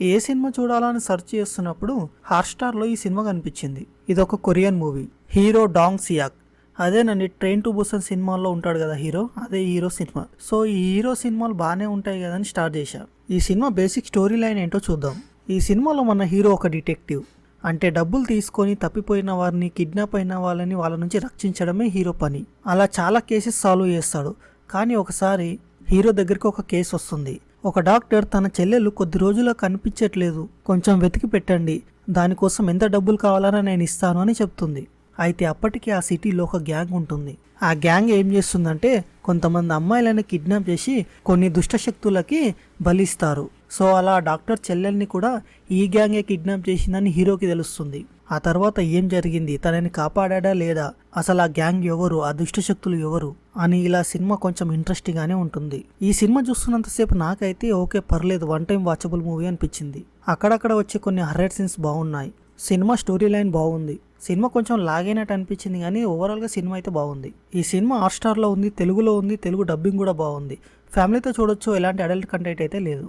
ఏ cinema చూడాలని search చేస్తున్నప్పుడు హాట్స్టార్లో ఈ సినిమా కనిపించింది. ఇది ఒక Korean movie. Hero Dong Seok. అదేనండి ట్రైన్ టు బుసన్ సినిమాల్లో ఉంటాడు కదా హీరో? అదే హీరో సినిమా. సో ఈ హీరో సినిమాలు బాగానే ఉంటాయి కదా అని స్టార్ట్ చేశా. ఈ సినిమా బేసిక్ స్టోరీ లైన్ ఏంటో చూద్దాం. ఈ సినిమాలో మన హీరో ఒక డిటెక్టివ్. అంటే డబ్బులు తీసుకొని తప్పిపోయిన వారిని కిడ్నాప్ అయిన వాళ్ళని వాళ్ళ నుంచి రక్షించడమే హీరో పని. అలా చాలా కేసెస్ సాల్వ్ చేస్తాడు. కానీ ఒకసారి హీరో దగ్గరికి ఒక కేసు వస్తుంది. ఒక డాక్టర్ తన చెల్లెలు కొద్ది రోజుల్లో కనిపించట్లేదు. కొంచెం వెతికి పెట్టండి. దానికోసం ఎంత డబ్బులు కావాలన్నా నేను ఇస్తాను అని చెప్తుంది. అయితే అప్పటికి ఆ సిటీలో ఒక గ్యాంగ్ ఉంటుంది. ఆ గ్యాంగ్ ఏం చేస్తుందంటే కొంతమంది అమ్మాయిలను కిడ్నాప్ చేసి కొన్ని దుష్టశక్తులకి బలిస్తారు. సో అలా డాక్టర్ చెల్లెల్ని కూడా ఈ గ్యాంగే కిడ్నాప్ చేసిందని హీరోకి తెలుస్తుంది. ఆ తర్వాత ఏం జరిగింది? తనని కాపాడా లేదా? అసలు ఆ గ్యాంగ్ ఎవరు? ఆ దుష్టశక్తులు ఎవరు? అని ఇలా సినిమా కొంచెం ఇంట్రెస్టింగ్గానే ఉంటుంది. ఈ సినిమా చూస్తున్నంతసేపు నాకైతే ఓకే పర్లేదు వన్ టైం వాచబుల్ మూవీ అనిపించింది. అక్కడక్కడ వచ్చే కొన్ని హర్రెడ్ సీన్స్ బాగున్నాయి. సినిమా స్టోరీ లైన్ బాగుంది. సినిమా కొంచెం లాగైనట్టు అనిపించింది కానీ ఓవరాల్గా సినిమా అయితే బాగుంది. ఈ సినిమా హాట్స్టార్లో ఉంది తెలుగులో ఉంది తెలుగు డబ్బింగ్ కూడా బాగుంది. ఫ్యామిలీతో చూడొచ్చు ఎలాంటి అడల్ట్ కంటెంట్ అయితే లేదు.